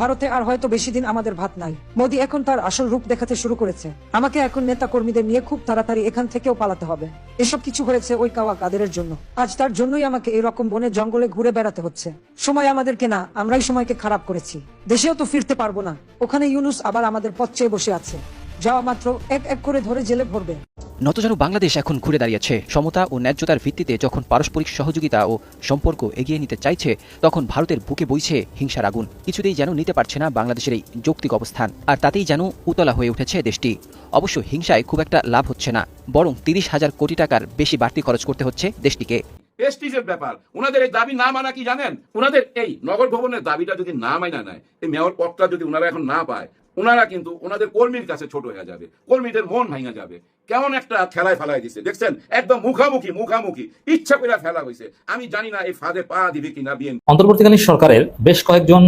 ভারতে আর হয়তো বেশি দিন আমাদের ভাত নাই। মোদি এখন তার আসল রূপ দেখাতে শুরু করেছে। আমাকে এখন নেতা কর্মীদের নিয়ে খুব তাড়াতাড়ি এখান থেকেও পালাতে হবে। এসব কিছু হয়েছে ওই কাওয়া কাদেরের জন্য। আজ তার জন্যই আমাকে এরকম বনে জঙ্গলে ঘুরে বেড়াতে হচ্ছে। সময় আমাদেরকে না, আমরাই সময়কে খারাপ করেছি। দেশেও তো ফিরতে পারব না। ওখানে ইউনুস আবার আমাদের পথ চেয়ে বসে আছে। যাওয়া মাত্র এক এক করে ধরে জেলে ভরবে। নতজানু বাংলাদেশ এখন ঘুরে দাঁড়িয়েছে। সমতা ও ন্যায্যতার ভিত্তিতে যখন পারস্পরিক সহযোগিতা ও সম্পর্ক এগিয়ে নিতে চাইছে তখন ভারতের বুকে বইছে হিংসার আগুন। কিছুতেই যেন নিতে পারছে না বাংলাদেশের এই যৌক্তিক অবস্থান। আর তাতেই যেন উতলা হয়ে উঠেছে দেশটি। অবশ্য হিংসায় খুব একটা লাভ হচ্ছে না। বরং তিরিশ হাজার কোটি টাকার বেশি বাড়তি খরচ করতে হচ্ছে দেশটিকে। প্রেস্টিজের ব্যাপার। ওনাদের এই দাবি না মানা কি জানেন? ওনাদের এই নগর ভবনের দাবিটা যদি না মানা নেয় এই মেয়র পদটা যদি ওনারা এখন না পায় ওনারা কিন্তু ওনাদের কর্মীর কাছে ছোট হয়ে যাবে কর্মীদের মন ভাঙা যাবে। কেমন একটা খেলায় ফেলায় দিছে দেখছেন? একদম মুখামুখি মুখামুখি। ইচ্ছা করে ফেলা হয়েছে আমি জানি না এই ফাঁদে পা দিবে কিনা বিএনপি। অন্তর্বর্তীকালীন সরকারের বেশ কয়েকজন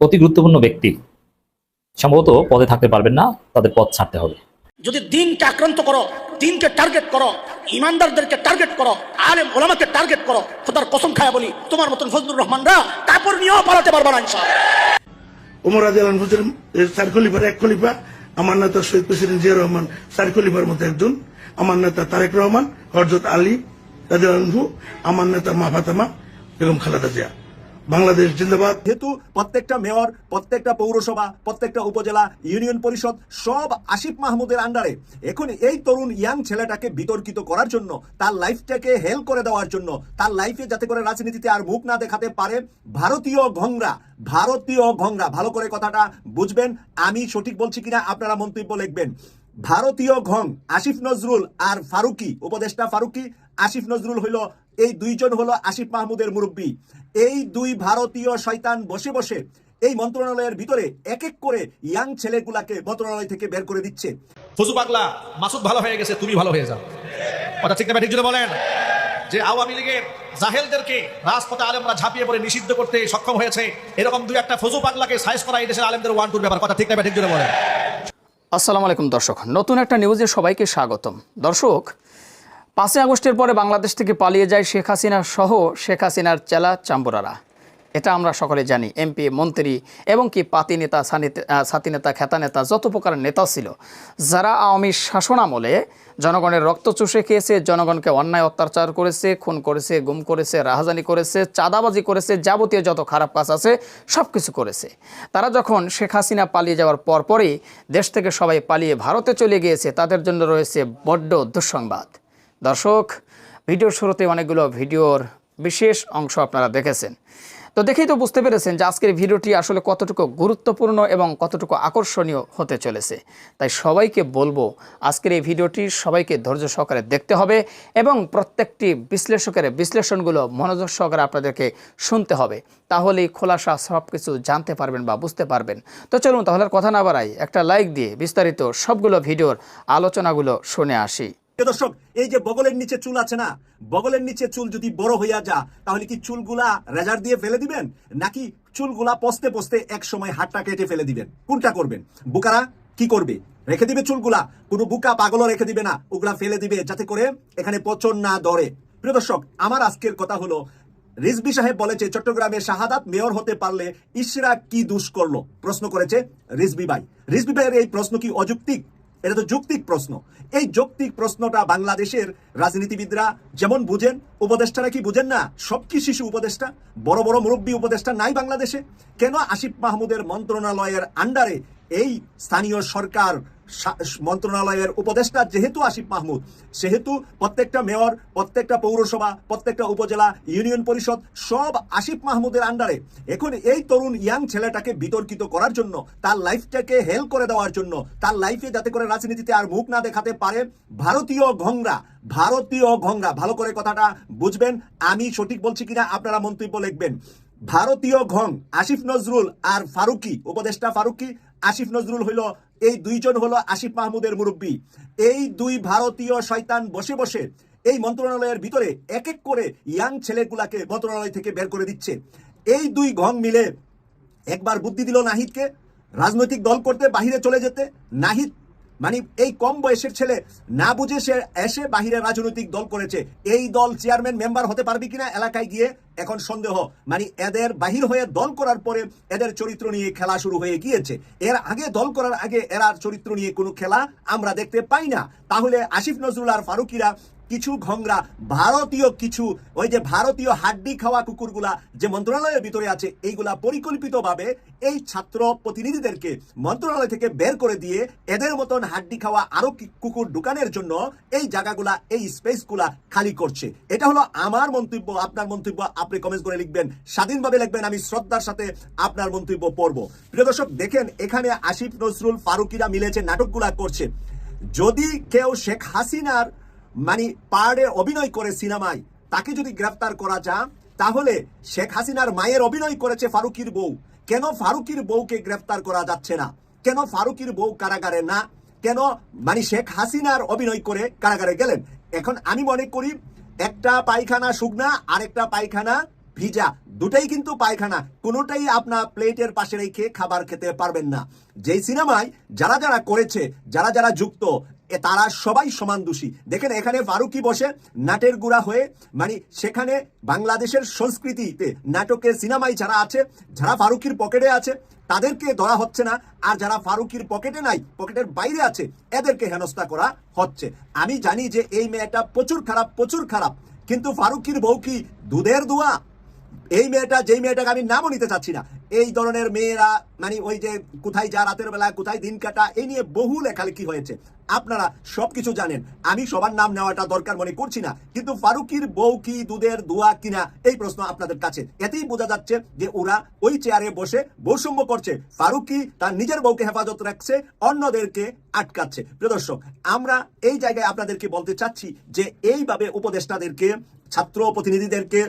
অতি গুরুত্বপূর্ণ ব্যক্তি সম্ভবত পদে থাকতে পারবেন না তাদের পদ ছাড়তে হবে। যদি দিনকে আক্রান্ত করো দিনকে টার্গেট করো ইমানদারদেরকে টার্গেট করো আলেম ওলামাকে টার্গেট করো খোদার কসম খায়া বলি তোমার মতন ফজলুর রহমানরা কাপড় নিয়েও পালাতে পারবা না ইনশাআল্লাহ। ওমর আদি আলম চার খলিফার এক খলিফা, আমার নেতা শহীদ প্রেসিডেন্ট জিয়া রহমান চার খলিফার মধ্যে একজন, আমার নেতা তারেক রহমান হরজত আলী রাজু আমার নেতা মা ফাতামা বেগম খালেদা জিয়া। বাংলাদেশ জিন্দাবাদ। যেহেতু প্রত্যেকটা মেয়র, প্রত্যেকটা পৌরসভা, প্রত্যেকটা উপজেলা, ইউনিয়ন পরিষদ সব আসিফ মাহমুদের আন্ডারে। এখন এই তরুণ ইয়াং ছেলেটাকে বিতর্কিত করার জন্য, তার লাইফটাকে হেল করে দেওয়ার জন্য, তার লাইফে যাতে করে রাজনীতিতে আর মুখ না দেখাতে পারে ভারতীয় ঘংরা ভারতীয় ঘংরা। ভালো করে কথাটা বুঝবেন, আমি সঠিক বলছি কিনা আপনারা মন্তব্য লিখবেন। ভারতীয় ঘং, আসিফ নজরুল আর ফারুকি, উপদেষ্টা ফারুকি আসিফ নজরুল হইল এই দুইজন হলো আসিফ মাহমুদের মুরব্বী। এই দুই ভারতীয় শয়তান বসে বসে এই মন্ত্রণালয়ের ভিতরে এক এক করে ইয়াং ছেলেগুলাকে মন্ত্রণালয় থেকে বের করে দিচ্ছে। ফজু পাগলা মাসুদ ভালো হয়ে গেছে তুমি ভালো হয়ে যাও। কথা ঠিক না ঠিক যদি বলেন যে আওয়ামী লীগের জাহেলদেরকে রাজপথে আলেমরা ঝাঁপিয়ে পড়ে নিষিদ্ধ করতে সক্ষম হয়েছে এরকম দুই একটা ফজু পাগলাকে সাইজ করা এই দেশের আলেমদের ওয়ান টুর ব্যাপার। কথা ঠিক না ঠিক যদি বলেন। আসসালামু আলাইকুম দর্শক নতুন একটা নিউজে সবাইকে স্বাগতম। দর্শক পাঁচই আগস্টের পরে বাংলাদেশ থেকে পালিয়ে যায় শেখ হাসিনা সহ শেখ হাসিনার চেলা চাম্বুরারা। এটা আমরা সকলে জানি, এমপি, মন্ত্রী এবং কি পাতি নেতা সাথী নেতা খেতা নেতা, যত প্রকার নেতা ছিল, যারা আওয়ামী শাসনামলে জনগণের রক্ত চুষে খেয়েছে, জনগণকে অন্যায় অত্যাচার করেছে, খুন করেছে, গুম করেছে, রাহাজানি করেছে, চাঁদাবাজি করেছে, যাবতীয় যত খারাপ কাজ আছে সব কিছু করেছে। তারা যখন শেখ হাসিনা পালিয়ে যাওয়ার পরপরই দেশ থেকে সবাই পালিয়ে ভারতে চলে গিয়েছে, তাদের জন্য রয়েছে বড্ড দুঃসংবাদ। দর্শক, ভিডিওর শুরুতে অনেকগুলো ভিডিওর বিশেষ অংশ আপনারা দেখেছেন। তো দেখেই তো বুঝতে পেরেছেন যে আজকের ভিডিওটি আসলে কতটুকু গুরুত্বপূর্ণ এবং কতটুকু আকর্ষণীয় হতে চলেছে। তাই সবাইকে বলব, আজকের এই ভিডিওটি সবাইকে ধৈর্য সহকারে দেখতে হবে এবং প্রত্যেকটি বিশ্লেষকের বিশ্লেষণগুলো মনোযোগ সহকারে আপনাদেরকে শুনতে হবে। তাহলেই খোলাসা সব কিছু জানতে পারবেন বা বুঝতে পারবেন। তো চলুন তাহলে কথা না বাড়াই, একটা লাইক দিয়ে বিস্তারিত সবগুলো ভিডিওর আলোচনাগুলো শুনে আসি। দর্শক, এই যে বগলের নিচে চুল আছে না, বগলের নিচে চুল যদি বড় হইয়া যা তাহলে কি চুলগুলা রেজার দিয়ে ফেলে দিবেন? নাকি চুলগুলা পস্তে পস্তে এক সময় হাতটা কেটে ফেলে দিবেন? কোনটা করবেন? বুকারা কি করবে? রেখে দিবে চুলগুলা? কোনো বুকা পাগলও রেখে দিবে না, ওগুলা ফেলে দিবে যাতে করে এখানে পচন না দরে প্রিয় দর্শক, আমার আজকের কথা হলো রিজবি সাহেব বলেছে চট্টগ্রামে শাহাদাত মেয়র হতে পারলে ইশরা কি দুষ করল? প্রশ্ন করেছে রিজবি ভাই। রিজবি ভাইয়ের এই প্রশ্ন কি অযৌক্তিক? এটা তো যৌক্তিক প্রশ্ন। এই যৌক্তিক প্রশ্নটা বাংলাদেশের রাজনীতিবিদরা যেমন বুঝেন, উপদেষ্টারা কি বুঝেন না? সব কি শিশু উপদেষ্টা? বড় বড় মুরব্বী উপদেষ্টা নাই বাংলাদেশে? কেন আসিফ মাহমুদের মন্ত্রণালয়ের আন্ডারে এই স্থানীয় সরকার মন্ত্রণালয়ের উপদেষ্টা যেহেতু আসিফ মাহমুদ, সেহেতু প্রত্যেকটা মেয়র, প্রত্যেকটা পৌরসভা, প্রত্যেকটা উপজেলা, ইউনিয়ন পরিষদ, সব আসিফ মাহমুদের আন্ডারে। এখন এই তরুণ ইয়াং ছেলেটাকে বিতর্কিত করার জন্য, তার লাইফটাকে হেল করে দেওয়ার জন্য, তার লাইফে যাতে করে রাজনীতিতে আর মুখ না দেখাতে পারে, ভারতীয় ঘংরা ভারতীয় ঘংরা ভালো করে কথাটা বুঝবেন, আমি সঠিক বলছি কিনা আপনারা মন্তব্য লিখবেন। ভারতীয় ঘং, আসিফ নজরুল আর ফারুকি, উপদেষ্টা ফারুকি, আসিফ নজরুল হইল এই দুইজন হলো আসিফ মাহমুদের মুরব্বী। এই দুই ভারতীয় শয়তান বসে বসে এই মন্ত্রণালয়ের ভিতরে এক এক করে ইয়াং ছেলেগুলাকে মন্ত্রণালয় থেকে বের করে দিচ্ছে। এই দুই ঘং মিলে একবার বুদ্ধি দিল নাহিদকে, রাজনৈতিক দল করতে বাহিরে চলে যেতে। নাহিদ মানে এই কম বয়সের ছেলে না বুঝে সে এসে বাহিরে রাজনৈতিক দল করেছে। এই দল চেয়ারম্যান মেম্বার হতে পারবে কিনা এলাকায় গিয়ে এখন সন্দেহ। মানে এদের বাহির হয়ে দল করার পরে এদের চরিত্র নিয়ে খেলা শুরু হয়ে গিয়েছে। এর আগে দল করার আগে এরা চরিত্র নিয়ে কোনো খেলা আমরা দেখতে পাই না। তাহলে আসিফ নজরুল আর ফারুকিরা কিছু ঘংরা, ভারতীয় কিছু, ওই যে ভারতীয় হাড্ডি খাওয়া কুকুরগুলা যে মন্ত্রণালয়ের ভিতরে আছে, এইগুলা পরিকল্পিতভাবে এই ছাত্র প্রতিনিধিদেরকে মন্ত্রণালয় থেকে বের করে দিয়ে এদের মতন হাড্ডি খাওয়া আরও কুকুর ঢুকানোর জন্য এই জায়গাগুলা, এই স্পেসগুলা খালি করছে। এটা হলো আমার মন্তব্য, আপনার মন্তব্য, আপনি কমেন্ট করে লিখবেন। স্বাধীনভাবে লিখবেন, আমি শ্রদ্ধার সাথে আপনার মন্তব্য পড়ব। প্রিয় দর্শক, দেখেন, এখানে আসিফ নজরুল ফারুকিরা মিলেছে, নাটকগুলা করছে। যদি কেউ শেখ হাসিনার মানে পার্টে অভিনয় করে সিনেমায়। তাকে যদি গ্রেফতার করা যা তাহলে শেখ হাসিনার মায়ের অভিনয় করেছে ফারুকির বউ। কেন ফারুকির বউকে গ্রেফতার করা যাচ্ছে না? কেন ফারুকির বউ কারাগারে না? কেন মানে শেখ হাসিনার অভিনয় করে কারাগারে গেলেন? এখন আমি মনে করি, একটা পায়খানা শুকনা, আরেকটা পায়খানা ভিজা। দুটাই কিন্তু পায়খানা, কোনোটাই আপনার প্লেটের পাশে রেখে খাবার খেতে পারবেন না। যেই সিনেমায় যারা যারা করেছে, যারা যারা যুক্ত তারা সবাই সমান দোষী। দেখেন এখানে ফারুকি বসে নাটের গুড়া হয়ে মানে সেখানে বাংলাদেশের সংস্কৃতিতে নাটকের সিনেমায় যারা আছে, যারা ফারুকির পকেটে আছে, তাদেরকে ধরা হচ্ছে না। আর যারা ফারুকির পকেটে নাই, পকেটের বাইরে আছে, এদেরকে হেনস্থা করা হচ্ছে। আমি জানি যে এই মেয়েটা প্রচুর খারাপ প্রচুর খারাপ। কিন্তু ফারুকির বউ কি দুধের দোয়া? এই মেয়েটা, যেই মেয়েটাকে আমি নামও নিতে চাচ্ছি না, এই ধরনের মেয়েরা মানে ওই যে কোথায় যা রাতের বেলা, কোথায় দিন কাটা, এই নিয়ে বহু লেখালেখি হয়েছে। আপনারা সবকিছু জানেন, আমি সবার নাম নেওয়াটা দরকার মনে করছি না, কিন্তু ফারুকির বউ কি দুধের দোয়া কিনা, এই প্রশ্ন আপনাদের কাছে। এতেই বোঝা যাচ্ছে যে ওরা ওই চেয়ারে বসে বৈষম্য করছে। ফারুকি তার নিজের বউকে হেফাজত রাখছে, অন্যদেরকে আটকাচ্ছে। প্রিয় দর্শক, আমরা এই জায়গায় আপনাদেরকে বলতে চাচ্ছি যে এইভাবে উপদেষ্টাদেরকে, ছাত্র প্রতিনিধিদেরকে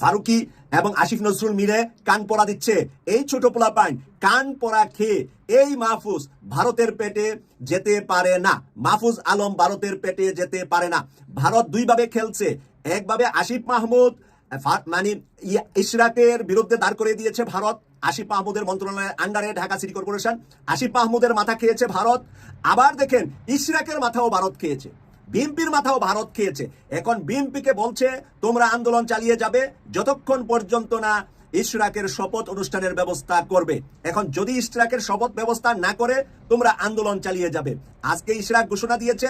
ফারুকি এবং আসিফ নজরুল মিলে কান পড়া দিচ্ছে। এই ছোট পোলা পাইন কান পড়া খেয়ে এই মাহফুজ ভারতের পেটে যেতে পারে না। মাহফুজ আলম ভারতের পেটে যেতে পারে না। ভারত দুইভাবে খেলছে। একভাবে আসিফ মাহমুদ মানে ইশরাকের বিরুদ্ধে দাঁড় করে দিয়েছে ভারত। আসিফ মাহমুদের মন্ত্রণালয়ের আন্ডারে ঢাকা সিটি কর্পোরেশন আসিফ মাহমুদের মাথা খেয়েছে ভারত। আবার দেখেন ইশরাকের মাথাও ভারত খেয়েছে। বিএনপির মাথাও ভারত খেয়েছে। এখন বিএনপিকে বলছে, তোমরা আন্দোলন চালিয়ে যাবে, যতক্ষণ পর্যন্ত না ইশরাকের শপথ অনুষ্ঠানের ব্যবস্থা করবে। এখন যদি ইশরাকের শপথ ব্যবস্থা না করে, তোমরা আন্দোলন চালিয়ে যাবে। আজকে ইশরাক ঘোষণা দিয়েছে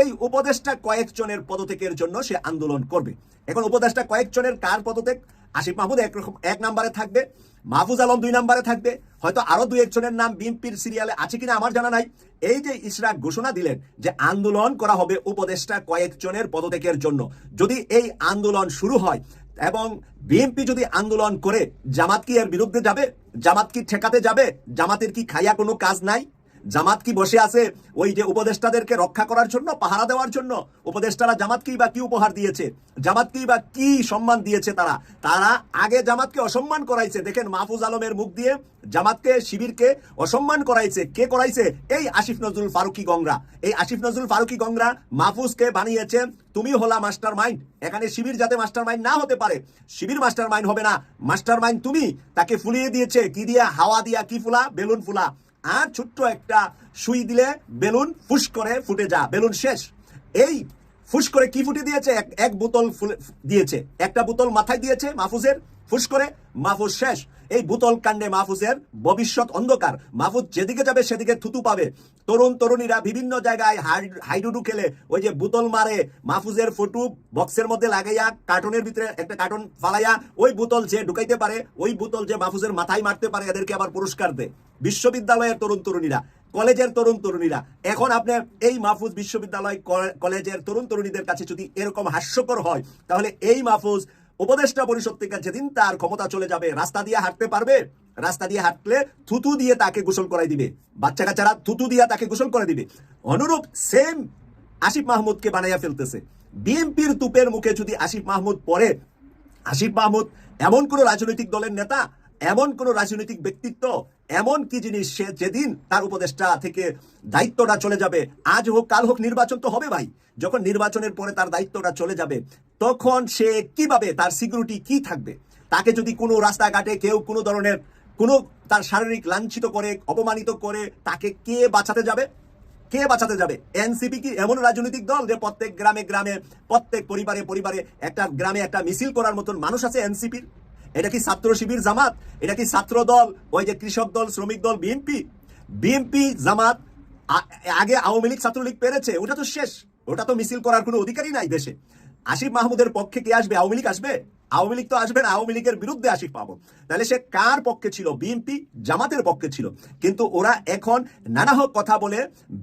এই উপদেষ্টা কয়েকজনের পদত্যাগের জন্য সে আন্দোলন করবে। এখন উপদেষ্টা কয়েকজনের কার পদত্যাগ? আসিফ মাহমুদ একরকম এক নম্বরে থাকবে। মাহফুজ আলম দুই নম্বরে থাকবে। হয়তো আরও দুই একজনের নাম বিএনপির সিরিয়ালে আছে কিনা আমার জানা নাই। এই যে ইসরাক ঘোষণা দিলেন যে আন্দোলন করা হবে উপদেষ্টা কয়েকজনের পদত্যাগের জন্য। যদি এই আন্দোলন শুরু হয় এবং বিএনপি যদি আন্দোলন করে, জামাত কি এর বিরুদ্ধে যাবে? জামাত কি ঠেকাতে যাবে? জামাতের কি খাইয়া কোনো কাজ নাই? জামাত কি বসে আছে? ওই যে উপদেষ্টাদেরকে রক্ষা করার জন্য, পাহারা দেওয়ার জন্য উপদেষ্টারা জামাতকেই বা কি উপহার দিয়েছে? জামাতকেই বা কি সম্মান দিয়েছে তারা? তারা আগে জামাতকে অসম্মান করাইছে। দেখেন মাহফুজ আলমের মুখ দিয়ে জামাতকে, শিবিরকে অসম্মান করাইছে। কে করাইছে? এই আসিফ নজরুল ফারুকি গংরা এই আসিফ নজরুল ফারুকি গংরা মাহফুজকে বানিয়েছে, তুমি হলা মাস্টার মাইন্ড এখানে শিবির যাতে মাস্টার মাইন্ড না হতে পারে। শিবির মাস্টার মাইন্ড হবে না। মাস্টার মাইন্ড তুমি। তাকে ফুলিয়ে দিয়েছে, কি দিয়া হাওয়া দিয়া কি ফুলা? বেলুন ফুলা। আর ছোট্ট একটা সুই দিলে বেলুন ফুস করে ফুটে যা বেলুন শেষ। এই ফুস করে কি ফুটে দিয়েছে? এক বোতল দিয়েছে। একটা বোতল মাথায় দিয়েছে মাহফুজের, ফুস করে মাহফুজ শেষ। এই বোতল কাণ্ডে মাহফুজের ভবিষ্যৎ অন্ধকার। মাহফুজ যেদিকে যাবে, সেদিকে থুতু পাবে। তরুণ, তরুণীরা বিভিন্ন জায়গায় হাইডুডু খেলে ওই যে বোতল মারে, মাহফুজের ফটো বক্সের মধ্যে লাগাইয়া, কার্টুনের ভিতরে একটা কার্টুন ফালাইয়া, ওই বোতল যে ঢুকাইতে পারে, ওই বোতল যে মাহফুজের মাথায় মারতে পারে, এদেরকে আবার পুরস্কার দেয় বিশ্ববিদ্যালয়ের তরুণ, তরুণীরা। কলেজের তরুণ তরুণীরা। এখন আপনার এই মাহফুজ বিশ্ববিদ্যালয় কলেজের তরুণ তরুণীদের কাছে যদি এরকম হাস্যকর হয়, তাহলে এই মাহফুজ উপদেষ্টা পরিষদ থেকে যেদিন তার ক্ষমতা চলে যাবে, রাস্তা দিয়ে হাঁটতে পারবে? রাস্তা দিয়ে হাঁটলে থুতু দিয়ে তাকে গোসল করাই দিবে। বাচ্চা কাচ্চারা থুতু দিয়ে তাকে গোসল করে দিবে। অনুরূপ সেম আসিফ মাহমুদকে বানাইয়া ফেলতেছে। বিএনপির তুপের মুখে যদি আসিফ মাহমুদ পড়ে, আসিফ মাহমুদ এমন কোন রাজনৈতিক দলের নেতা এমন কোন রাজনৈতিক ব্যক্তিত্ব, এমন কি জিনিস সে যেদিন তার উপদেষ্টা থেকে দায়িত্বটা চলে যাবে, আজ হোক, কাল হোক, নির্বাচন তো হবে ভাই। যখন নির্বাচনের পরে তার দায়িত্বটা চলে যাবে, তখন সে কীভাবে তার সিকিউরিটি কি থাকবে? তাকে যদি কোনো রাস্তাঘাটে কেউ কোনো ধরনের কোনো তার শারীরিক লাঞ্ছিত করে, অপমানিত করে, তাকে কে বাঁচাতে যাবে? কে বাঁচাতে যাবে? এনসিপি কি এমন রাজনৈতিক দল যে প্রত্যেক গ্রামে গ্রামে, প্রত্যেক পরিবারে পরিবারে একটা গ্রামে একটা মিছিল করার মতন মানুষ আছে এনসিপির এটা কি ছাত্র শিবির জামাত? এটা কি ছাত্র দল? ওই যে কৃষক দল, শ্রমিক দল বিএনপি বিএনপি জামাত আগে আওয়ামী লীগ ছাত্রলীগ পেরেছে, ওটা তো শেষ। ওটা তো মিছিল করার কোনো অধিকারই নাই দেশে। আসিফ মাহমুদের পক্ষে কে আসবে? আওয়ামী লীগ আসবে? আওয়ামী লীগ তো আসবে না, আওয়ামী লীগের বিরুদ্ধে আসিফ পাবো তাহলে সে কার পক্ষে ছিল? বিএনপি জামাতের পক্ষে ছিল। কিন্তু ওরা এখন নানা হোক কথা বলে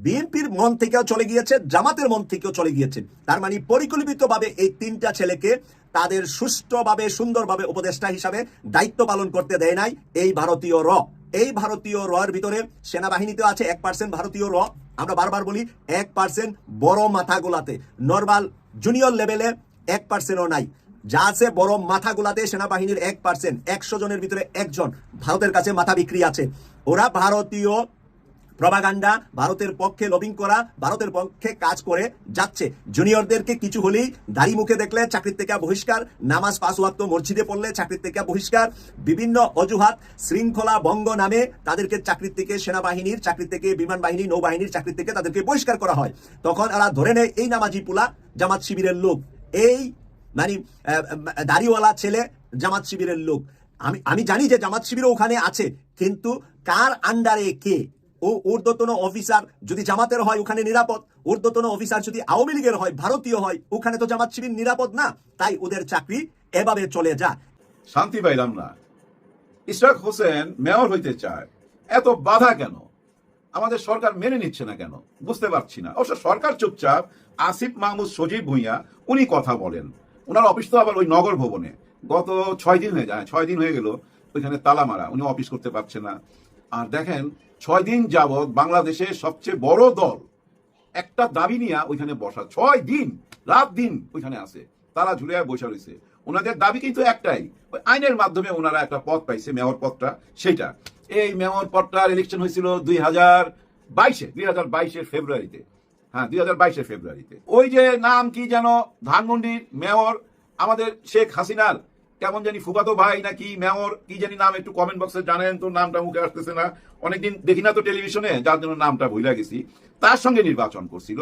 বিএনপির মন থেকেও চলে গিয়েছে, জামাতের মন থেকেও চলে গিয়েছে। তার মানে পরিকল্পিতভাবে এই তিনটা ছেলেকে তাদের সুষ্ঠুভাবে, সুন্দরভাবে উপদেষ্টা হিসাবে দায়িত্ব পালন করতে দেয় নাই এই ভারতীয় র। এই ভারতীয় র এর ভিতরে সেনাবাহিনীতেও আছে, এক পার্সেন্ট ভারতীয় র। আমরা বারবার বলি এক পার্সেন্ট বড় মাথাগুলাতে। নর্মাল জুনিয়র লেভেলে এক পার্সেন্টও নাই। যা আছে বড় মাথাগুলাতে সেনাবাহিনীর এক পার্সেন্ট, একশো জনের ভিতরে একজন ভারতের কাছে মাথা বিক্রি আছে। ওরা ভারতীয় প্রভাগান্ডা ভারতের পক্ষে লবিং করা, ভারতের পক্ষে কাজ করে যাচ্ছে। জুনিয়রদেরকে কিছু হলেই দাড়ি মুখে দেখলে চাকরির থেকে বহিষ্কার, নামাজ পাঁচ মসজিদে পড়লে চাকরির থেকে বহিষ্কার, বিভিন্ন অজুহাত, শৃঙ্খলা ভঙ্গ নামে তাদেরকে চাকরির থেকে সেনাবাহিনীর চাকরি থেকে বিমান বাহিনী নৌবাহিনীর চাকরি থেকে তাদেরকে বহিষ্কার করা হয়। তখন এরা ধরে নেয়, এই নামাজি পুলা জামাত শিবিরের লোক, এই মানে দাড়িওয়ালা ছেলে জামাত শিবিরের লোক। আমি আমি জানি যে জামাত শিবির ওখানে আছে, কিন্তু কার আন্ডারে কে? ও, ঊর্ধ্বতন অফিসার যদি জামাতের হয়, ওখানে নিরাপদ। ঊর্ধ্বতন অফিসার যদি আওয়ামী লীগের হয়, ভারতীয় হয়, ওখানে তো জামাত শিবির নিরাপদ না। তাই ওদের চাকরি এভাবে চলে যা শান্তি পাইলাম না। ইশরাক হোসেন মেয়র হইতে চায়। এত বাধা কেন? আমাদের সরকার মেনে নিচ্ছে না কেন? বুঝতে পারছি না। অবশ্য সরকার চুপচাপ আসিফ মাহমুদ সজীব ভুইয়া, উনি কথা বলেন। ওনার অফিস তো আবার ওই নগর ভবনে। গত ছয় দিন হয়ে যায়, ছয় দিন হয়ে গেল ওইখানে তালা মারা, উনি অফিস করতে পারছে না। আর দেখেন, ছয় দিন যাবৎ বাংলাদেশের সবচেয়ে বড় দল একটা দাবি নিয়ে ওইখানে বসা, ছয় দিন, রাত দিন ওইখানে আছে তারা ঝুলে বসে রয়েছে। ওনাদের দাবি কিন্তু একটাই, ওই আইনের মাধ্যমে ওনারা একটা পদ পাইছে, মেয়র পদটা সেটা এই মেয়র পদটার ইলেকশন হয়েছিল দুই হাজার বাইশে, দুই হাজার বাইশের ফেব্রুয়ারিতে। হ্যাঁ দুই হাজার বাইশের ফেব্রুয়ারিতে। ওই যে নাম কি যেন, ধানমন্ডির মেয়র, আমাদের শেখ হাসিনার, কেমন জানি ফুফাতো ভাই নাকি মেয়র, কি জানি নাম একটু কমেন্ট বক্সে জানেন তো, নামটা মুখে আসতেছে না। অনেকদিন দেখি না তো টেলিভিশনে যার জন্য নামটা ভুলে গেছি। তার সঙ্গে নির্বাচন করছিল।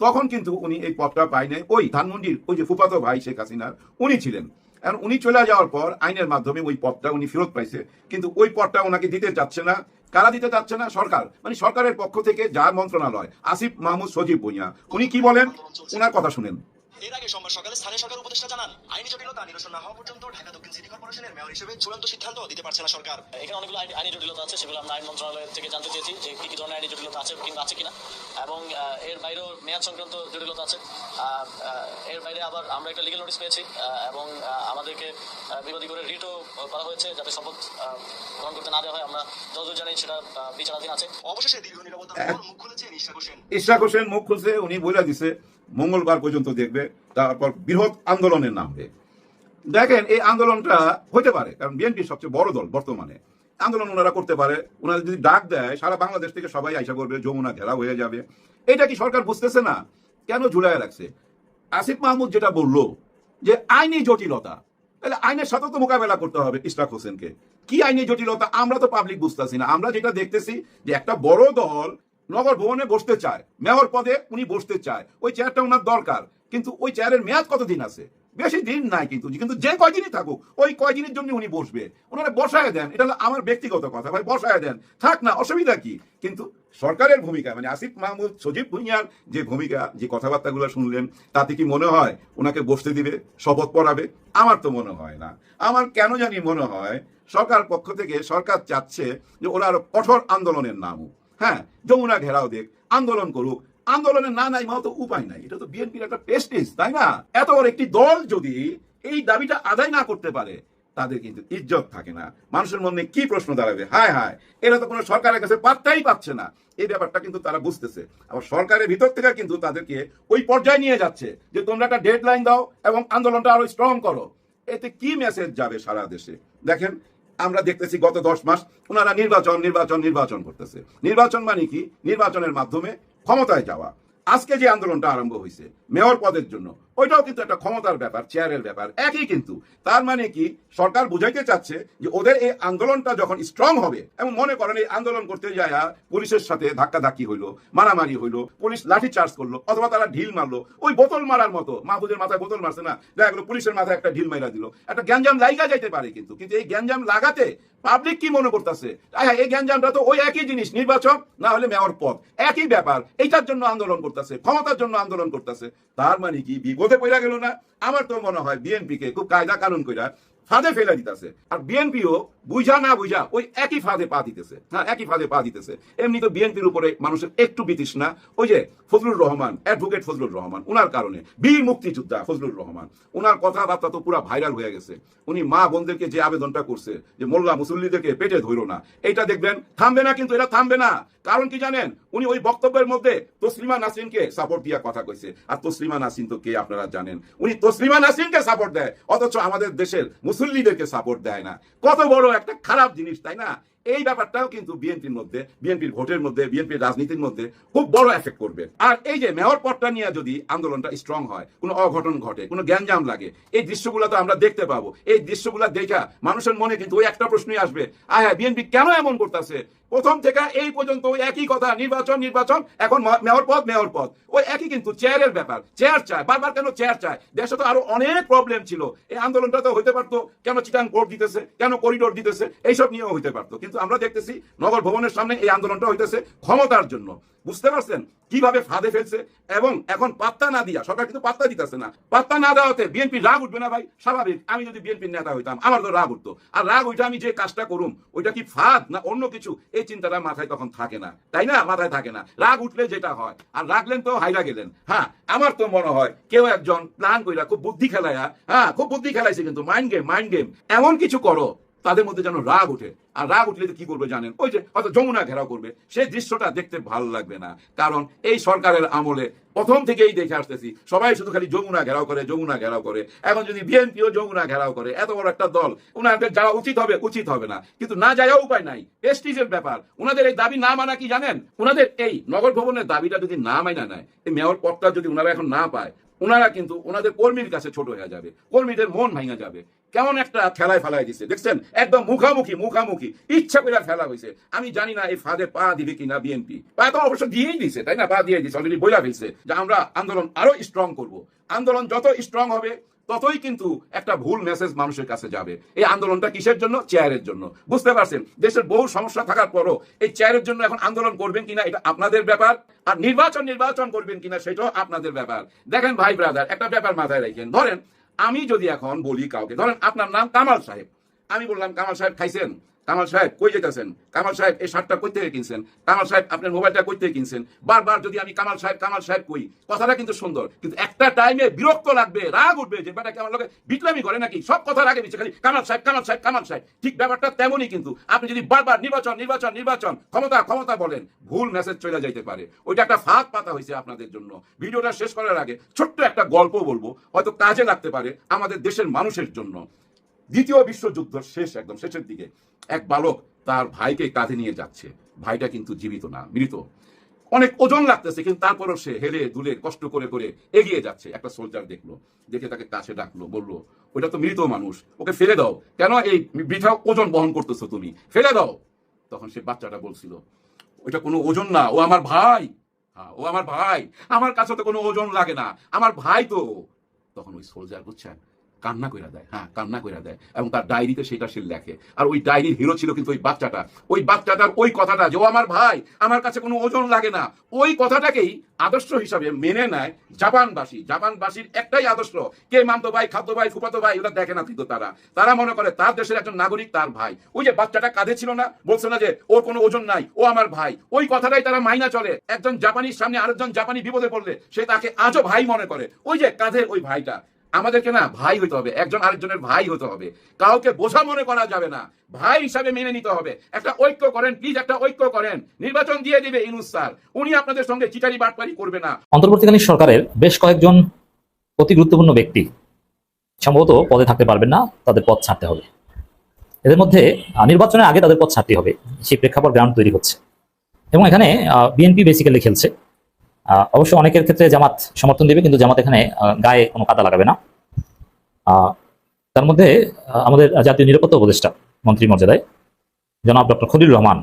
তখন কিন্তু উনি এই পদটা পাই নাই। ওই ধানমন্ডির ওই যে ফুফাতো ভাই শেখ হাসিনার, উনি ছিলেন। এখন উনি চলে যাওয়ার পর আইনের মাধ্যমে ওই পদটা উনি ফেরত পাইছে। কিন্তু ওই পদটা ওনাকে দিতে চাচ্ছে না। কারা দিতে চাচ্ছে না? সরকার। মানে সরকারের পক্ষ থেকে যার মন্ত্রণালয়, আসিফ মাহমুদ সজীব ভুইয়া। উনি কি বলেন? ওনার কথা শুনেন। এর আগে সোমবার সকালে স্থানীয় সরকার উপদেষ্টা জানান আইনি জটিলতা নিরসন না হওয়া পর্যন্ত ঢাকা দক্ষিণ সিটি কর্পোরেশনের মেয়র হিসেবে চূড়ান্ত সিদ্ধান্ত দিতে পারছে না সরকার। এখানে অনেকগুলো আইনি- জটিলতা আছে সেগুলো আমরা আইন মন্ত্রণালয় থেকে জানতে চেয়েছি যে কি কি ধরনের আইনি জটিলতা আছে কিংবা আছে কিনা। এবং এর বাইরেও মেয়াদ সংক্রান্ত জটিলতা আছে। এর বাইরে আবার আমরা একটা লিগেল নোটিশ পেয়েছি এবং আমাদেরকে বিবাদী করে রিটও করা হয়েছে যাতে শপথ গ্রহণ করতে না দেওয়া হয়। আমরা যতদূর জানি সেটা বিচারাধীন আছে। অবশেষে দীর্ঘ পর মুখ খুলেছেন ইশরাক হোসেন। ইশরাক হোসেন মুখ খুলছে উনি বলে দিছে। মঙ্গলবার পর্যন্ত দেখবে, তারপর বৃহৎ আন্দোলনের নামবে দেখেন, এই আন্দোলনটা হতে পারে, কারণ বিএনপি সবচেয়ে বড় দল বর্তমানে। আন্দোলন ওনারা করতে পারে, ওনারা যদি ডাক দেয়, সারা বাংলাদেশ থেকে সবাই আইসা করবে যমুনা ঘেরা হয়ে যাবে। এটা কি সরকার বুঝতেছে না? কেন ঝুলাই রাখছে? আসিফ মাহমুদ যেটা বলল, যে আইনি জটিলতা, তাহলে আইনের সাথে তো মোকাবেলা করতে হবে ইশরাক হোসেনকে। কি আইনি জটিলতা? আমরা তো পাবলিক বুঝতেছি না। আমরা যেটা দেখতেছি যে একটা বড় দল নগর ভবনে বসতে চায়। মেয়র পদে উনি বসতে চায়। ওই চেয়ারটা ওনার দরকার। কিন্তু ওই চেয়ারের মেয়াদ কতদিন আছে? বেশি দিন নাই কিন্তু কিন্তু যে কয়দিনই থাকুক, ওই কয়দিনের জন্য উনি বসবে। ওনারা বসায় দেন। এটা হলো আমার ব্যক্তিগত কথা, ভাই, বসায় দেন। থাক না, অসুবিধা কি? কিন্তু সরকারের ভূমিকা মানে আসিফ মাহমুদ, সজীব ভুইয়ার যে ভূমিকা, যে কথাবার্তাগুলো শুনলেন, তাতে কি মনে হয় ওনাকে বসতে দিবে, শপথ পড়াবে? আমার তো মনে হয় না। আমার কেন জানি মনে হয় সরকার পক্ষ থেকে সরকার চাচ্ছে যে ওরা আরও কঠোর আন্দোলনের নামুক হ্যাঁ যমুনা ঘেরাও দেখ আন্দোলন করুক। আন্দোলনের না নাই তো উপায় নাই। এটা তো বিএনপির একটা প্রেস্টিজ তাই না? এত বড় একটি দল যদি এই দাবিটা আদায় না করতে পারে, তাদের কিন্তু ইজ্জত থাকে না। মানুষের মনে কি প্রশ্ন দাঁড়াবে? হায় হায়! এরা তো কোনো সরকারের কাছে পাত্তাই পাচ্ছে না। এই ব্যাপারটা কিন্তু তারা বুঝতেছে। আবার সরকারের ভিতর থেকে কিন্তু তাদেরকে ওই পর্যায়ে নিয়ে যাচ্ছে যে তোমরা একটা ডেড দাও এবং আন্দোলনটা আরও স্ট্রং করো। এতে কি মেসেজ যাবে সারা দেশে? দেখেন আমরা দেখতেছি গত দশ মাস ওনারা নির্বাচন নির্বাচন নির্বাচন করতেছে। নির্বাচন মানে কি? নির্বাচনের মাধ্যমে ক্ষমতায় যাওয়া। আজকে যে আন্দোলনটা আরম্ভ হয়েছে, মেয়র পদের জন্য ওইটাও কিন্তু একটা ক্ষমতার ব্যাপার চেয়ারের ব্যাপার। একই কিন্তু। তার মানে কি? সরকার বুঝাইতে চাচ্ছে যে ওদের এই আন্দোলনটা যখন স্ট্রং হবে, এবং মনে করেন এই আন্দোলন করতে যায় পুলিশের সাথে ধাক্কাধাক্কি হইল, মারামারি হইল, পুলিশ লাঠি চার্জ করল, অথবা তারা ঢিল মারলো, ওই বোতল মারার মতো। মাহবুদের মাথায় বোতল মারছে না। দেখা গেলো পুলিশের মাথায় একটা ঢিল মাইরা দিল। একটা গ্যাঞ্জাম লাইগা যাইতে পারে কিন্তু। কিন্তু এই গ্যাঞ্জাম লাগাতে পাবলিক কি মনে করতেছে? হ্যাঁ এই গ্যাঞ্জামটা তো ওই একই জিনিস নির্বাচন না হলে মেয়র পদ। একই ব্যাপার। এইটার জন্য আন্দোলন করতেছে, ক্ষমতার জন্য আন্দোলন করতেছে। তার মানে কি? বিপদে পড়া গেল না। আমার তো মনে হয় বিএনপিকে খুব কায়দা কানুন কইরা ফাঁদে ফেলে দিতেছে। আর বিএনপিও বুঝা না বুঝা, ওই একই ফাঁদে পা দিতেছে। হ্যাঁ একই ফাঁদে পা দিতেছে। এমনি তো বিএনপির উপরে মানুষের একটু বিতৃষ্ণা। ওই যে ফজলুর রহমান অ্যাডভোকেট ফজলুর রহমান, উনার কারণে, বীর মুক্তিযোদ্ধা ফজলুর রহমান, উনার কথাবার্তা তো পুরো ভাইরাল হয়ে গেছে। উনি মা বোনদেরকে যে আবেদনটা করছে, যে মোল্লা মুসল্লিদেরকে পেটে ধরো না এটা দেখবেন, থামবে না কিন্তু এটা থামবে না। কারণ কি জানেন? উনি ওই বক্তব্যের মধ্যে তসলিমা নাসরিনকে সাপোর্ট দিয়া কথা কইছে। আর তসলিমা নাসরিন তো কে আপনারা জানেন? উনি তসলিমা নাসরিনকে সাপোর্ট দেয়, অথচ আমাদের দেশের মুসল্লিদেরকে সাপোর্ট দেয় না। কত বড় একটা খারাপ জিনিস, তাই না? এই ব্যাপারটাও কিন্তু বিএনপির মধ্যে, বিএনপির ভোটের মধ্যে, বিএনপির রাজনীতির মধ্যে খুব বড় এফেক্ট করবে। আর এই যে মেয়র পদটা নিয়ে যদি আন্দোলনটা স্ট্রং হয়, কোনো অঘটন ঘটে, কোনো গ্যাঞ্জাম লাগে, এই দৃশ্যগুলো তো আমরা দেখতে পাবো। এই দৃশ্যগুলো দেখা মানুষের মনে কিন্তু ওই একটা প্রশ্নই আসবে, আয় হ্যাঁ বিএনপি কেন এমন করতেছে? প্রথম থেকে এই পর্যন্ত একই কথা, নির্বাচন নির্বাচন, এখন মেয়র পদ মেয়র পদ। ওই একই কিন্তু চেয়ারের ব্যাপার চেয়ার চায়, বারবার কেন চেয়ার চায়? দেশে তো আরও অনেক প্রবলেম ছিল। এই আন্দোলনটা তো হইতে পারতো, কেন চিটাং কোর্ট দিতেছে, কেন করিডোর দিতেছে, এইসব নিয়েও হইতে পারতো। কিন্তু আমরা দেখতেছি, নগর ভবনের সামনে এই আন্দোলনটা হইতেছে ক্ষমতার জন্য। বুঝতে পারছেন? কীভাবে ফাঁদে ফেলছে? এবং এখন পাত্তা না দিয়া, সরকার কিন্তু পাত্তা দিতেছে না। পাত্তা না দেওয়াতে বিএনপি রাগ উঠবে না ভাই? স্বাভাবিক, আমি যদি বিএনপির নেতা হইতাম, আমার তো রাগ উঠতো। আর রাগ ওইটা আমি যে কাজটা করুম, ওইটা কি ফাঁদ না অন্য কিছু? এই চিন্তাটা মাথায় তখন থাকে না। তাই না? মাথায় থাকে না। রাগ উঠলে যেটা হয়, আর রাগলেন তো হাইরা গেলেন। হ্যাঁ আমার তো মনে হয় কেউ একজন প্ল্যান কইরা খুব বুদ্ধি খেলায়া হ্যাঁ খুব বুদ্ধি খেলাইছে কিন্তু মাইন্ড গেম মাইন্ড গেম এমন কিছু করো তাদের মধ্যে যেন রাগ উঠে আর রাগ উঠলে কি করবে জানেন? ওই যে হয়তো যমুনা ঘেরাও করবে। সেই দৃশ্যটা দেখতে ভালো লাগবে না। কারণ এই সরকারের আমলে প্রথম থেকেই দেখে আসতেছি, সবাই শুধু খালি যমুনা ঘেরাও করে, যমুনা ঘেরাও করে। এখন যদি বিএনপিও যমুনা ঘেরাও করে, এত বড় একটা দল, উনাদের যাওয়া উচিত হবে উচিত হবে না। কিন্তু না যাওয়া উপায় নাই। প্রেস্টিজের ব্যাপার। উনাদের এই দাবি না মানা কি জানেন? উনাদের এই নগর ভবনের দাবিটা যদি না মাইনা নেয়, এই মেয়র পদটা যদি উনারা এখন না পায় ওনারা কিন্তু ওনাদের কর্মীর কাছে ছোট হয়ে যাবে, কর্মীদের মন ভাঙা যাবে। কেমন একটা খেলায় ফেলায় দিছে, দেখছেন? একদম মুখামুখি মুখামুখি। ইচ্ছা করে ফেলা হয়েছে আমি জানি না এই ফাঁদে পা দিবে কিনা বিএনপি। পা তো অবশ্য দিয়েই দিছে, তাই না? পা দিয়ে দিছে অলরেডি বইলা ফেলছে যে আমরা আন্দোলন আরও স্ট্রং করব। আন্দোলন যত স্ট্রং হবে ততই কিন্তু একটা ভুল মেসেজ মানুষের কাছে যাবে। এই আন্দোলনটা কিসের জন্য? চেয়ারের জন্য। বুঝতে পারছেন? দেশের বহু সমস্যা থাকার পরও এই চেয়ারের জন্য এখন আন্দোলন করবেন কিনা এটা আপনাদের ব্যাপার, আর নির্বাচন নির্বাচন করবেন কিনা সেটাও আপনাদের ব্যাপার। দেখেন ভাই ব্রাদার একটা ব্যাপার মাথায় রাখেন। ধরেন, আমি যদি এখন বলি কাউকে, ধরেন আপনার নাম কামাল সাহেব। আমি বললাম, কামাল সাহেব, খাইছেন? কামাল সাহেব, কই যেতেছেন? কামাল সাহেব, এই শার্টটা কই থেকে কিনছেন? কামাল সাহেব, আপনার মোবাইলটা কই থেকে কিনছেন? বারবার যদি আমি কামাল সাহেব কামাল সাহেব কই, কথাটা কিন্তু সুন্দর, কিন্তু একটা টাইমে বিরক্ত লাগবে, রাগ উঠবে যে, বেটা কেমন লোকে বিটলামি করে নাকি? সব কথা রাগে দিচ্ছে খালি, কামাল সাহেব কামাল সাহেব কামাল সাহেব। ঠিক ব্যাপারটা তেমনই কিন্তু, আপনি যদি বারবার নির্বাচন নির্বাচন নির্বাচন, ক্ষমতা ক্ষমতা বলেন, ভুল মেসেজ চলে যাইতে পারে। ওইটা একটা ফাঁক পাতা হয়েছে আপনাদের জন্য। ভিডিওটা শেষ করার আগে ছোট্ট একটা গল্প বলব, হয়তো কাজে লাগতে পারে আমাদের দেশের মানুষের জন্য। দ্বিতীয় বিশ্বযুদ্ধ শেষ একদম শেষের দিকে। এক বালক তার ভাইকে কাঁধে নিয়ে যাচ্ছে। ভাইটা কিন্তু জীবিত না, মৃত। অনেক ওজন লাগতেছে, কিন্তু তারপরও সে হেলে দুলে কষ্ট করে করে এগিয়ে যাচ্ছে। একটা সোলজার দেখল, দেখে তাকে কাছে ডাকলো, বলল ওটা তো মৃত মানুষ, ওকে ফেলে দাও। কেন এই বৃথা ওজন বহন করতেছো তুমি? ফেলে দাও। তখন সে বাচ্চাটা বলছিল, ওইটা কোনো ওজন না, ও আমার ভাই। হ্যাঁ ও আমার ভাই। আমার কাছে তো কোনো ওজন লাগে না, আমার ভাই তো। তখন ওই সোলজার বুঝছেন কান্না কইরা দেয় হ্যাঁ কান্না কইরা দেয়। এবং তার ডায়েরিতে সেটা সে লেখে। আর ওই ডায়েরির হিরো ছিল কিন্তু ওই বাচ্চাটা। ওই বাচ্চাটার ওই কথাটা যে, ও আমার ভাই, আমার কাছে কোনো ওজন লাগে না। ওই কথাটাকেই আদর্শ হিসাবে মেনে নেয় জাপানবাসী। জাপানবাসীর একটাই আদর্শ, কে মামতো ভাই, খাদ্য ভাই ফুপাতো ভাই ওটা দেখে না কিন্তু তারা। তারা মনে করে, তার দেশের একজন নাগরিক তার ভাই। ওই যে বাচ্চাটা কাঁধে ছিল না, বলছে না যে, ওর কোনো ওজন নাই, ও আমার ভাই। ওই কথাটাই তারা মাইনা চলে। একজন জাপানির সামনে আরেকজন জাপানি বিপদে পড়লে সে তাকে আজও ভাই মনে করে। ওই যে কাঁধের ওই ভাইটা। আমাদেরকে না ভাই হতে হবে, একজন আরেকজনের ভাই হতে হবে। কাউকে বোঝা মনে করা যাবে না, ভাই হিসাবে মেনে নিতে হবে। একটা ঐক্য করেন প্লিজ একটা ঐক্য করেন। নির্বাচন দিয়ে দিবে ইনুস স্যার, উনি আপনাদের সঙ্গে চিটারি বাটপারি করবে না। অন্তর্বর্তীকালীন সরকারের বেশ কয়েকজন অতি গুরুত্বপূর্ণ ব্যক্তি সম্ভবত পদে থাকতে পারবেন না, তাদের পদ ছাড়তে হবে। এদের মধ্যে নির্বাচনের আগে তাদের পদ ছাড়তে হবে, সেই প্রেক্ষাপট গ্রাউন্ড তৈরি হচ্ছে। এবং এখানে বিএনপি বেসিক্যালি খেলছে। অবশ্য অনেকের ক্ষেত্রে জামাত সমর্থন দেবে, কিন্তু জামাত এখানে গায়ে কোনো কাদা লাগাবে না। তার মধ্যে আমাদের জাতীয় নিরাপত্তা উপদেষ্টা মন্ত্রী মর্যাদায় জনাব ডক্টর খলিল রহমান,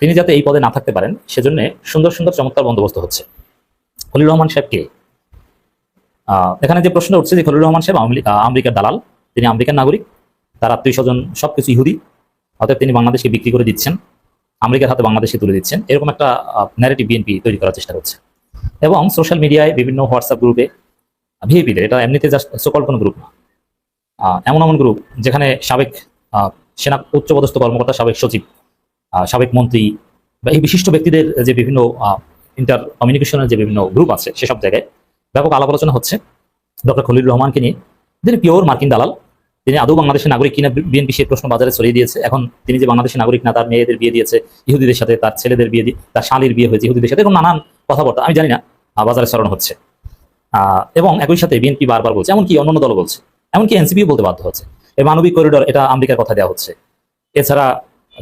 তিনি যাতে এই পদে না থাকতে পারেন, সেজন্য সুন্দর সুন্দর চমৎকার বন্দোবস্ত হচ্ছে। খলিল রহমান সাহেবকে এখানে যে প্রশ্ন উঠছে যে খলিল রহমান সাহেব আমেরিকার দালাল, তিনি আমেরিকার নাগরিক, তার আত্মীয় স্বজন সবকিছু ইহুদি অর্থাৎ তিনি বাংলাদেশকে বিক্রি করে দিচ্ছেন। আমেরিকার হাতে বাংলাদেশে তুলে দিচ্ছেন। এরকম একটা ন্যারেটিভ বিএনপি তৈরি করার চেষ্টা করছে। এবং সোশ্যাল মিডিয়ায় বিভিন্ন হোয়াটসঅ্যাপ গ্রুপে ভিএপিদের এটা এমনিতে জাস্ট সকল কোনো গ্রুপ না। এমন এমন গ্রুপ যেখানে সাবেক সেনা, উচ্চপদস্থ কর্মকর্তা, সাবেক সচিব সাবেক মন্ত্রী বা এই বিশিষ্ট ব্যক্তিদের যে বিভিন্ন ইন্টার কমিউনিকেশনের যে বিভিন্ন গ্রুপ আছে সেসব জায়গায় ব্যাপক আলাপ আলোচনা হচ্ছে। ডক্টর খলিল রহমানকে নিয়ে। তিনি পিওর মার্কিন দালাল তিনি আদৌ বাংলাদেশের নাগরিক কিনা বিএনপি সেই প্রশ্ন বাজারে ছড়িয়ে দিয়েছে। এখন তিনি যে বাংলাদেশের নাগরিক না, তার মেয়েদের বিয়ে দিয়েছে, ইহুদিদের সাথে, তার ছেলেদের বিয়ে দিয়ে তার শালির বিয়ে হয়েছে ইহুদিদের সাথে, এরকম নানান কথাবার্তা। আমি জানি না বাজারে ছড়ানো হচ্ছে। এবং একই সাথে বিএনপি বারবার বলছে, এমনকি অন্যান্য দল বলছে, এমনকি এনসিপিও বলতে বাধ্য হচ্ছে। এই মানবিক করিডর এটা আমেরিকার কথা দেওয়া হচ্ছে। এছাড়া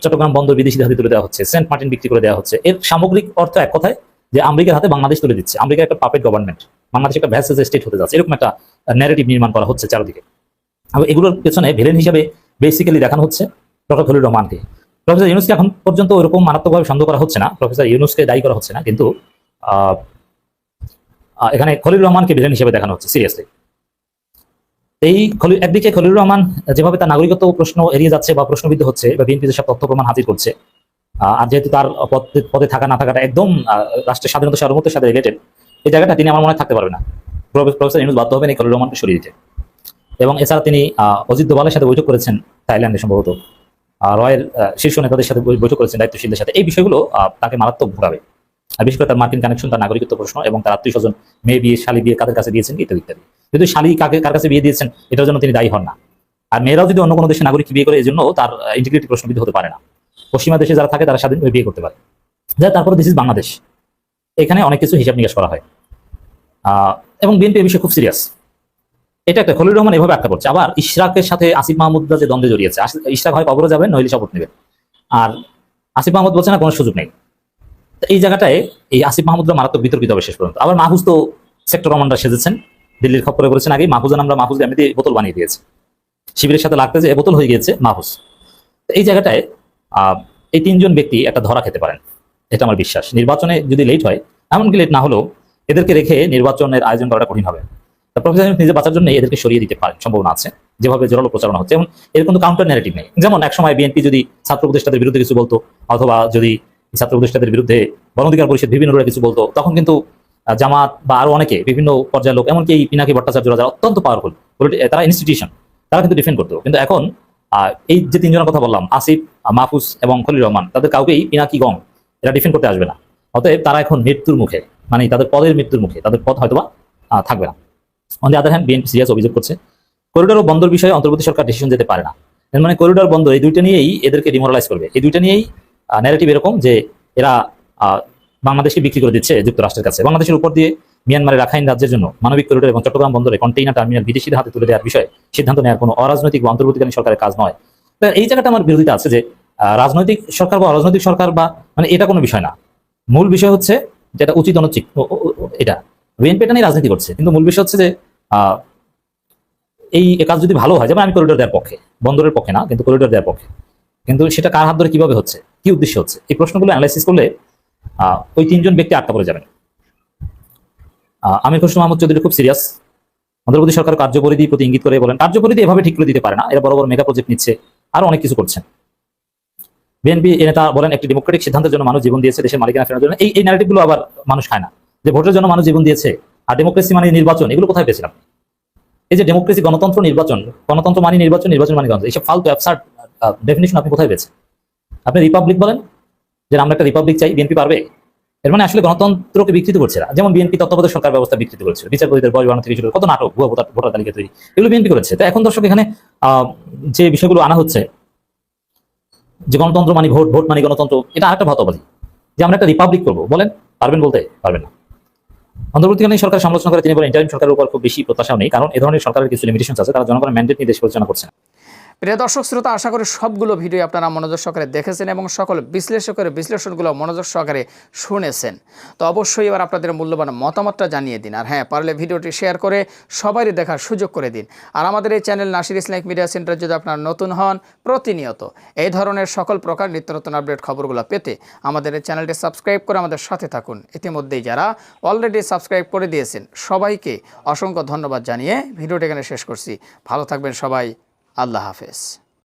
চট্টগ্রাম বন্দর বিদেশিদের হাতে তুলে দেওয়া হচ্ছে, সেন্ট মার্টিন বিক্রি করে দেওয়া হচ্ছে। এর সামগ্রিক অর্থ এক কথায় যে আমেরিকার হাতে বাংলাদেশ তুলে দিচ্ছে। আমেরিকা একটা পাপেট গভর্নমেন্ট বাংলাদেশ একটা ভ্যাসেজ স্টেট হতে যাচ্ছে। এরকম একটা ন্যারেটিভ নির্মাণ করা হচ্ছে চারদিকে। এবং এগুলোর পেছনে ভিলেন হিসেবে বেসিক্যালি দেখানো হচ্ছে ডক্টর খলিল রহমানকে প্রফেসর ইউনুসকে এখন পর্যন্ত ওরকম মারাত্মকভাবে সন্দেহ করা হচ্ছে না। প্রফেসর ইউনুসকে দায়ী করা হচ্ছে না, কিন্তু এখানে খলিল রহমানকে ভিলেন হিসেবে দেখানো হচ্ছে সিরিয়াসলি এই খলিল একদিকে খলিল রহমান যেভাবে তার নাগরিকত্ব প্রশ্ন এড়িয়ে যাচ্ছে বা প্রশ্নবিদ্ধ হচ্ছে বা বিএনপি সব তথ্য প্রমাণ হাজির করছে আর যেহেতু তার পদে- থাকা না থাকাটা একদম রাষ্ট্রের স্বাধীনতা সার্বভৌমত্বের সাথে রিলেটেড এই জায়গাটা তিনি আমার মনে থাকতে পারবে না। প্রফে- প্রফেসর ইউনুস বাধ্য হবেন এই খলিল রহমানকে সরিয়ে দিতে। এবং এছাড়া তিনি অজিত দোভালের সাথে বৈঠক করেছেন থাইল্যান্ডে সম্ভবত। রয়ের শীর্ষ নেতাদের সাথে বৈঠক করেছেন দায়িত্বশীলদের সাথে। এই বিষয়গুলো তাকে মারাত্মক ভোগাবে। আর বিশেষ করে তার মার্কিন কানেকশন তার নাগরিকত্ব প্রশ্ন এবং তার আত্মীয় স্বজন, মেয়ে বিয়ে, শালী বিয়ে কাদের কাছে দিয়েছেন, ইত্যাদি ইত্যাদি। কিন্তু শালী কাকে, কার কাছে বিয়ে দিয়েছেন, এটার জন্য তিনি দায়ী হন না। আর মেয়েরাও যদি অন্য কোনো দেশের নাগরিক বিয়ে করে এই জন্য তার ইন্টিগ্রিটি প্রশ্নবিদ্ধ হতে পারে না। পশ্চিমা দেশে যারা থাকে, তারা স্বাধীনভাবে বিয়ে করতে পারে। যা, তারপরে দিস ইজ বাংলাদেশ এখানে অনেক কিছু হিসাব নিকাশ করা হয়। এবং বিএনপি এই বিষয়ে খুব সিরিয়াস এটা একটা খলিল রহমান এভাবে আটকা পড়ছে আবার ইশরাকের সাথে আসিফ মাহমুদরা যে দ্বন্দ্বে জড়িয়েছে ইশরাক হয় কবরও যাবেন, নইলে শপথ নেবেন। আর আসিফ মাহমুদ বলছে না, কোনো সুযোগ নেই। এই জায়গাটায় এই আসিফ মাহমুদরা মারাত্মক বিতর্কিত হবে শেষ পর্যন্ত। আবার মাহফুজ তো সেক্টর কমান্ডার সেজেছেন। দিল্লির খপ্পরে বলেছেন আগে মাহফুজের আমরা মাহফুজ এমনিতে বোতল বানিয়ে দিয়েছে। শিবিরের সাথে লাগতে যে বোতল হয়ে গিয়েছে, মাহফুজ। তো এই জায়গাটায় এই তিনজন ব্যক্তি একটা ধরা খেতে পারেন। এটা আমার বিশ্বাস। নির্বাচনে যদি লেট হয়, এমনকি লেট না হলেও এদেরকে রেখে নির্বাচনের আয়োজন করাটা কঠিন হবে। নিজে বাঁচার জন্য এদেরকে সরিয়ে দিতে সম্ভাবনা আছে, যেভাবে জোরালো প্রচারণা হচ্ছে। এবং এর কিন্তু কাউন্টার ন্যারেটিভ নেই। যেমন একসময় বিএনপি যদি ছাত্র উপদেষ্টাদের বিরুদ্ধে কিছু বলতো, অথবা যদি ছাত্র উপদেষ্টাদের বিরুদ্ধে পরিষদ কিছু বলতো, তখন কিন্তু জামাত বা আরও অনেকে, বিভিন্ন পর্যায়ের লোক, এমনকি এই পিনাকি ভট্টাচার্যরা যারা অত্যন্ত পাওয়ারফুল তারা ইনস্টিটিউশন তারা কিন্তু ডিফেন্ড করতো। কিন্তু এখন এই যে তিনজনের কথা বললাম, আসিফ মাহফুজ এবং খলিল রহমান, তাদের কাউকেই পিনাকি গং, এরা ডিফেন্ড করতে আসবে না। অতএব তারা এখন মৃত্যুর মুখে মানে তাদের পদের মৃত্যুর মুখে, তাদের পদ হয়তোবা থাকবে না। On the other hand BNP serious অভিযোগ করছে করিডোর ও বন্দর বিষয়ে অন্তর্বর্তী সরকার ডিসিশন যেতে পারে না। এর মানে করিডোর বন্দর এই দুইটা নিয়েই এদেরকে ডিমোরালাইজ করবে। এই দুইটা নিয়েই ন্যারেটিভ এরকম যে এরা বাংলাদেশকে বিক্রি করে দিচ্ছে যুক্তরাষ্ট্রের কাছে। বাংলাদেশের উপর দিয়ে মিয়ানমারের রাখাইন রাজ্যের জন্য মানবিক করিডোর এবং চট্টগ্রাম বন্দরে কন্টেইনার টার্মিনাল বিদেশিদের হাতে তুলে দেওয়ার বিষয়ে সিদ্ধান্ত নেওয়ার কোনো অরাজনৈতিক বা অন্তর্বর্তীকালীন সরকারের কাজ নয়। এই জায়গাটা আমার বিরোধিতা আছে যে রাজনৈতিক সরকার বা অরাজনৈতিক সরকার বা মানে এটা কোনো বিষয় না। মূল বিষয় হচ্ছে যেটা উচিত অনুচিত এটা। বিএনপি এটা নিয়ে রাজনীতি করছে। কিন্তু মূল বিষয় হচ্ছে যে এই কাজ যদি ভালো হয়, যেমন আমি করিডোর দেওয়ার পক্ষে, বন্দরের পক্ষে না, কিন্তু করিডোর দেওয়ার পক্ষে। কিন্তু সেটা কার হাত ধরে কীভাবে হচ্ছে, কি উদ্দেশ্য হচ্ছে, এই প্রশ্নগুলো অ্যানালাইসিস করলে ওই তিনজন ব্যক্তি আটকা পড়ে যাবেন। আমির খসরু মাহমুদ চৌধুরী খুব সিরিয়াস অন্ধ্রপ্রদেশ সরকার কার্যপরিধি প্রতি ইঙ্গিত করে বলেন, কার্যপরিধি এভাবে ঠিক করে দিতে পারে না, এরা বড় বড় মেগা প্রজেক্ট নিচ্ছে, আরও অনেক কিছু করছেন। বিএনপি নেতা বলেন, একটি ডেমোক্রেটিক সিদ্ধান্তের জন্য মানুষ জীবন দিয়েছে, দেশের মালিকানা ফেরানোর জন্য। এই এই ন্যারেটিভগুলো আবার মানুষ খায় না। যে ভোটের জন্য মানুষ জীবন দিয়েছে আর ডেমোক্রেসি মানে নির্বাচন, এগুলো কোথায় পেয়েছিলাম এই যে ডেমোক্রেসি গণতন্ত্র নির্বাচন, গণতন্ত্র মানে নির্বাচন নির্বাচন মানে গণতন্ত্র, এইসব ফালতু অ্যাবসার্ড ডেফিনেশন আপনি কোথায় পেয়েছেন? আপনি রিপাবলিক বলেন, যে আমরা একটা রিপাবলিক চাই বিএনপি পারবে? এর মানে আসলে গণতন্ত্রকে বিকৃত করছে না যেমন বিএনপি তত্ত্বাবধায়ক সরকার ব্যবস্থা বিকৃত করেছে বিচারপতিদের বয়স বাড়ানো থেকে কত নাটক, ভুয়া ভোটার তালিকা তৈরি, এগুলো বিএনপি করেছে। তো এখন দর্শক এখানে যে বিষয়গুলো আনা হচ্ছে, যে গণতন্ত্র মানে ভোট ভোট মানে গণতন্ত্র, এটা আরেকটা ভাতবাদী যে আমরা একটা রিপাবলিক করব, বলেন, পারবেন বলতে পারবেন না। অন্তর্বর্তীকালীন সরকার সমালোচনা করে তিনি বলেন, ইন্টারিম সরকারের উপর খুব বেশি প্রত্যাশা নেই, কারণ এ ধরনের সরকারের কিছু লিমিটেশন আছে, তারা জনগণের ম্যান্ডেট নিয়ে দেশ পরিচালনা করছে প্রিয় দর্শক, শ্রোতা, আশা করি সবগুলো ভিডিও আপনারা মনোযোগ সহকারে দেখেছেন এবং সকল বিশ্লেষকের বিশ্লেষণগুলো মনোযোগ সহকারে শুনেছেন। তো অবশ্যই এবার আপনাদের মূল্যবান মতামতটা জানিয়ে দিন। আর হ্যাঁ পারলে ভিডিওটি শেয়ার করে সবারই দেখার সুযোগ করে দিন। আর আমাদের এই channel Nasir Islamic media centre যদি আপনারা নতুন হন, প্রতিনিয়ত এই ধরনের সকল প্রকার নিত্য নতুন আপডেট খবরগুলো পেতে আমাদের এই চ্যানেলটি সাবস্ক্রাইব করে আমাদের সাথে থাকুন। ইতিমধ্যেই যারা অলরেডি সাবস্ক্রাইব করে দিয়েছেন, সবাইকে অসংখ্য ধন্যবাদ জানিয়ে ভিডিওটি এখানে শেষ করছি। ভালো থাকবেন সবাই। আল্লাহ হাফেজ।